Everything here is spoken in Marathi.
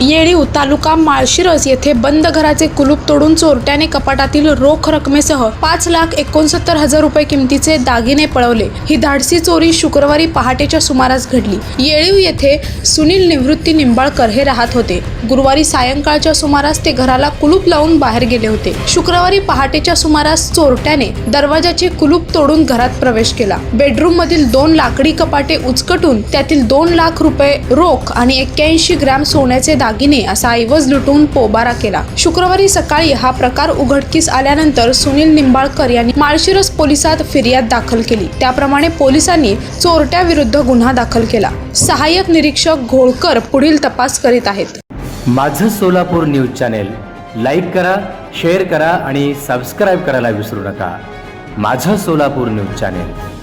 येळीव तालुका माळशिरस येथे बंद घराचे कुलूप तोडून चोरट्याने कपाटातील रोख रकमेसह पाच लाख एकोणसत्तर हजार रुपये किमतीचे दागिने पळवले. ही धाडसी चोरी शुक्रवारी पहाटेच्या सुमारास घडली. येळीव येथे सुनील निवृत्ती निंबाळकर हे राहत होते. गुरुवारी सायंकाळच्या सुमारास ते घराला कुलूप लावून बाहेर गेले होते. शुक्रवारी पहाटेच्या सुमारास चोरट्याने दरवाजाचे कुलूप तोडून घरात प्रवेश केला. बेडरूम मधील दोन लाकडी कपाटे उचकटून त्यातील दोन लाख रुपये रोख आणि एक्क्याऐंशी ग्रॅम सोन्याचे दागिने असा ऐवज लुटून पोबारा केला. शुक्रवारी सकाळी हा प्रकार उघडकीस आल्यानंतर सुनील निंबाळकर यांनी माळशिरस पोलिसात फिर्याद दाखल केली. त्याप्रमाणे पोलिसांनी चोरट्याविरुद्ध गुन्हा दाखल केला. सहाय्यक निरीक्षक घोळकर पुढील तपास करीत आहेत. माझं सोलापूर न्यूज चॅनेल लाईक करा शेअर करा आणि सबस्क्राईब करायला विसरू नका. माझं सोलापूर न्यूज चॅनेल.